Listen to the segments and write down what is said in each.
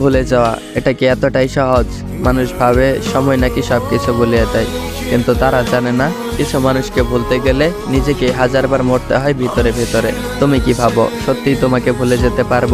ভুলে যাওয়া, এটা কি এতটাই সহজ? মানুষ ভাবে, সময় নাকি সবকিছু ভুলিয়ে দেয়। কিন্তু তারা জানে না, কিছু মানুষকে ভুলতে গেলে নিজেকে হাজারবার মরতে হয় ভিতরে ভিতরে। তুমি কি ভাবো, সত্যিই তোমাকে ভুলে যেতে পারব?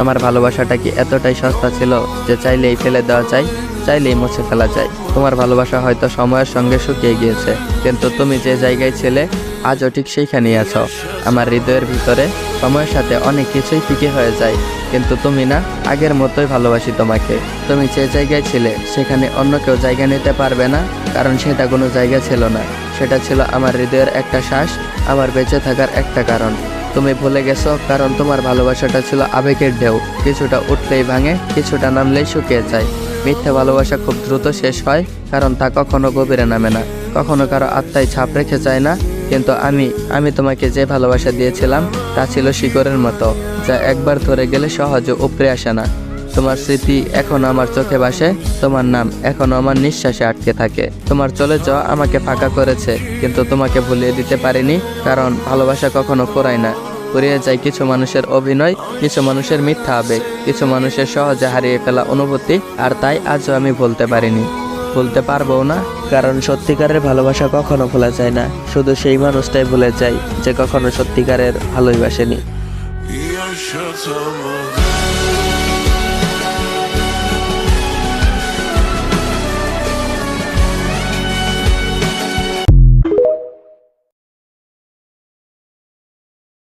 আমার ভালোবাসাটা কি এতটাই সস্তা ছিল যে চাইলেই ফেলে দেওয়া যায়, চাইলেই মুছে ফেলা যায়? তোমার ভালোবাসা হয়তো সময়ের সঙ্গে শুকিয়ে গিয়েছে, কিন্তু তুমি যে জায়গায় ছিলে, আজও ঠিক সেইখানেই আছো। আমার হৃদয়ের ভিতরে সময়ের সাথে অনেক কিছুই ফিকে হয়ে যায়। কিন্তু তুমি না, আগের মতোই ভালোবাসি তোমাকে। তুমি যে জায়গায় ছিলে, সেখানে অন্য কেউ জায়গা নিতে পারবে না, কারণ সেটা কোনো জায়গা ছিল না। সেটা ছিল আমার হৃদয়ের একটা শ্বাস, আমার বেঁচে থাকার একটা কারণ। তুমি ভুলে গেছো, কারণ তোমার ভালোবাসাটা ছিল আবেগের ঢেউ। কিছুটা উঠলেই ভাঙে, কিছুটা নামলেই শুকিয়ে যায়। মিথ্যা ভালোবাসা খুব দ্রুত শেষ হয়, কারণ তা কখনো গভীরে নামে না। কখনো কারও আত্মায় ছাপ রেখে যায় না কিন্তু আমি আমি তোমাকে যে ভালোবাসা দিয়েছিলাম, তা ছিল শিকড়ের মতো, যা একবার ধরে গেলে সহজে উপরে আসে না। তোমার স্মৃতি এখনও আমার চোখে বাসে তোমার নাম এখনও আমার নিঃশ্বাসে আটকে থাকে। তোমার চলে যাওয়া আমাকে ফাঁকা করেছে, কিন্তু তোমাকে ভুলিয়ে দিতে পারিনি, কারণ ভালোবাসা কখনো ফোরায় না। ফুরিয়ে যায় কিছু মানুষের অভিনয়, কিছু মানুষের মিথ্যা আবেগ, কিছু মানুষের সহজে হারিয়ে ফেলা অনুভূতি, আর তাই আজও আমি বলতে পারিনি। বলতে পারব না। কারণ সত্যিকারের ভালোবাসা কখনো ভোলা যায় না। শুধু সেই মানুষটাই ভুলে যায় যে কখনো সত্যিকারের ভালোই বাসেনি। Yaşatamadım